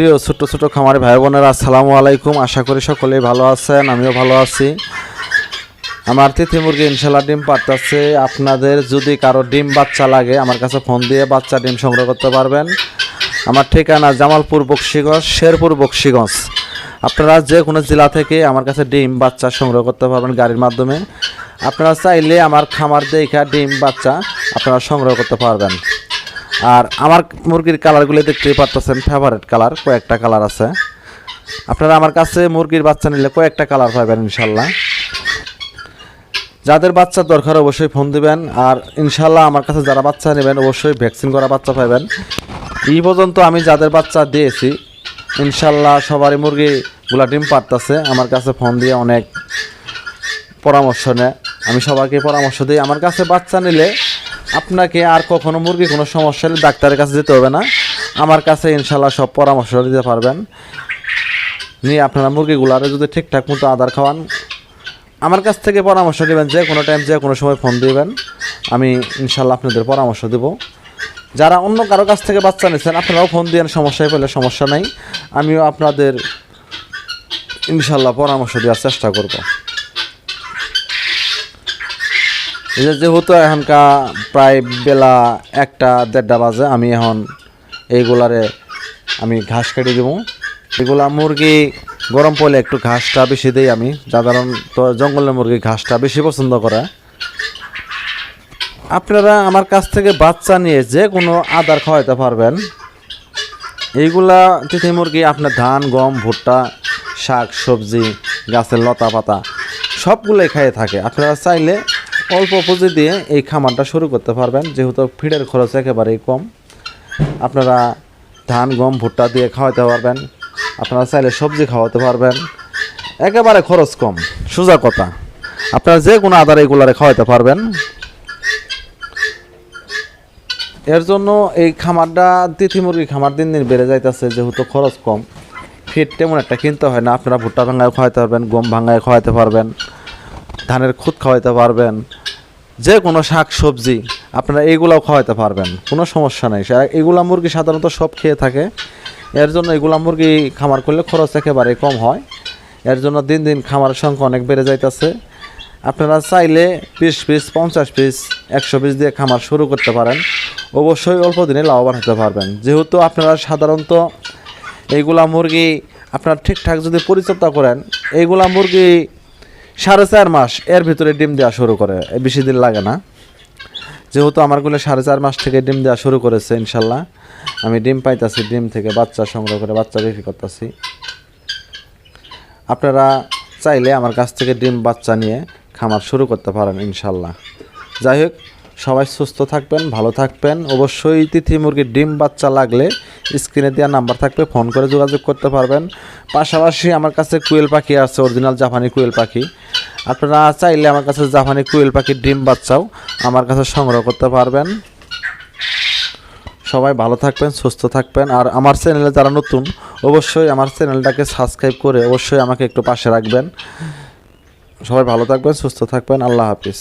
প্রিয় ছোট ছোট খামারি ভাই বোনেরা আসসালামু আলাইকুম। আশা করি সকলেই ভালো আছেন, আমিও ভালো আছি। আমার তিথি মুরগি ইনশাল্লাহ ডিম পারতেছে আপনাদের যদি কারও ডিম বাচ্চা লাগে, আমার কাছে ফোন দিয়ে বাচ্চা ডিম সংগ্রহ করতে পারবেন। আমার ঠিকানা জামালপুর বক্সিগঞ্জ, শেরপুর বক্সিগঞ্জ। আপনারা যে কোনো জেলা থেকে আমার কাছে ডিম বাচ্চা সংগ্রহ করতে পারবেন গাড়ির মাধ্যমে। আপনারা চাইলে আমার খামার দেখা ডিম বাচ্চা আপনারা সংগ্রহ করতে পারবেন। আর আমার মুরগির কালারগুলো দেখতেই পারতেছেন ফেভারিট কালার, কয়েকটা কালার আছে। আপনারা আমার কাছে মুরগির বাচ্চা নিলে কয়েকটা কালার পাবেন ইনশাল্লাহ। যাদের বাচ্চা দরকার অবশ্যই ফোন দিবেন, আর ইনশাল্লাহ আমার কাছে যারা বাচ্চা নেবেন অবশ্যই ভ্যাকসিন করা বাচ্চা পাবেন। এই পর্যন্ত আমি যাদের বাচ্চা দিয়েছি, ইনশাল্লাহ সবারই মুরগিগুলা ডিম পারতেছে। আমার কাছে ফোন দিয়ে অনেক পরামর্শ নেয়। আমি সবাইকে পরামর্শ দিই, আমার কাছে বাচ্চা নিলে আপনাকে আর কখনো মুরগি কোনো সমস্যা হলে ডাক্তারের কাছে যেতে হবে না। আমার কাছে ইনশাল্লাহ সব পরামর্শ দিতে পারবেন। নিয়ে আপনারা মুরগিগুলারে যদি ঠিকঠাক মতো আদার খাওয়ান, আমার কাছ থেকে পরামর্শ নেবেন, যে কোনো টাইম যে কোনো সময় ফোন দিবেন। আমি ইনশাল্লাহ আপনাদের পরামর্শ দেব। যারা অন্য কারও কাছ থেকে বাচ্চা নিচ্ছেন আপনারাও ফোন দিয়ে সমস্যায় পেলে সমস্যা নাই। আমিও আপনাদের ইনশাল্লাহ পরামর্শ দেওয়ার চেষ্টা করব এই যে যেহেতু এখনকার প্রায় বেলা একটা দেড়টা বাজে, আমি এখন এইগুলারে আমি ঘাস কেটে দেবো। এগুলা মুরগি গরম পড়লে একটু ঘাসটা বেশি দিই আমি, সাধারণত জঙ্গলের মুরগি ঘাসটা বেশি পছন্দ করে। আপনারা আমার কাছ থেকে বাচ্চা নিয়ে যে কোনো আদার খাওয়াইতে পারবেন। এইগুলা তিথি মুরগি, আপনার ধান, গম, ভুট্টা, শাক, সবজি, গাছের লতা পাতা, সবগুলোই খাইয়ে থাকে। আপনারা চাইলে অল্প পুঁজি দিয়ে এই খামারটা শুরু করতে পারবেন। যেহেতু ফিডের খরচ একেবারেই কম। আপনারা ধান, গম, ভুট্টা দিয়ে খাওয়াতে পারবেন। আপনারা চাইলে সবজি খাওয়াতে পারবেন। একেবারে খরচ কম। সোজা কথা। আপনারা যে কোনো আদার এগুলারে খাওয়াতে পারবেন। এর জন্য এই খামারটা তিথি মুরগি খামার দিন দিন বেড়ে যাইতেছে, যেহেতু খরচ কম। ফিট তেমন একটা কিনতে হয় না। আপনারা ভুট্টা ভাঙায় খাওয়াতে পারবেন, গম ভাঙায় খাওয়াতে পারবেন। ধানের খুদ খাওয়াইতে পারবেন যে কোনো শাক, সবজি, আপনারা এইগুলাও খাওয়াইতে পারবেন, কোনো সমস্যা নেই। এগুলা মুরগি সাধারণত সব খেয়ে থাকে, এর জন্য এগুলা মুরগি খামার করলে খরচ একেবারে কম হয়, এর জন্য দিন দিন খামারের সংখ্যা অনেক বেড়ে যাইতেছে। আপনারা চাইলে বিশ পিস, পঞ্চাশ পিস, একশো পিস দিয়ে খামার শুরু করতে পারেন, অবশ্যই অল্প দিনে লাভবান হতে পারবেন। যেহেতু আপনারা সাধারণত এইগুলা মুরগি আপনারা ঠিকঠাক যদি পরিচর্যা করেন এইগুলা মুরগি সাড়ে চার মাস এর ভিতরে ডিম দেওয়া শুরু করে। বেশি দিন লাগে না। যেহেতু আমারগুলো সাড়ে চার মাস থেকে ডিম দেওয়া শুরু করেছে, ইনশাল্লাহ। আমি ডিম পাইতাছি, ডিম থেকে বাচ্চা সংগ্রহ করে বাচ্চা বিক্রি করতেছি। আপনারা চাইলে আমার কাছ থেকে ডিম বাচ্চা নিয়ে খামার শুরু করতে পারেন, ইনশাল্লাহ। যাই হোক, সবাই সুস্থ থাকবেন, ভালো থাকবেন। অবশ্যই তিথি মুরগির ডিম বাচ্চা লাগলে স্ক্রিনে দেওয়া নাম্বার থাকবে, ফোন করে যোগাযোগ করতে পারবেন। পাশাপাশি আমার কাছে কুয়েল পাখি আছে, অরিজিনাল জাপানি কুয়েল পাখি। আপনারা চাইলে আমার কাছে জাপানি কুয়েল পাখির ডিম বাচ্চাও আমার কাছে সংগ্রহ করতে পারবেন। সবাই ভালো থাকবেন, সুস্থ থাকবেন। আর আমার চ্যানেলে যারা নতুন, অবশ্যই আমার চ্যানেলটাকে সাবস্ক্রাইব করে অবশ্যই আমাকে একটু পাশে রাখবেন। সবাই ভালো থাকবেন, সুস্থ থাকবেন। আল্লাহ হাফিজ।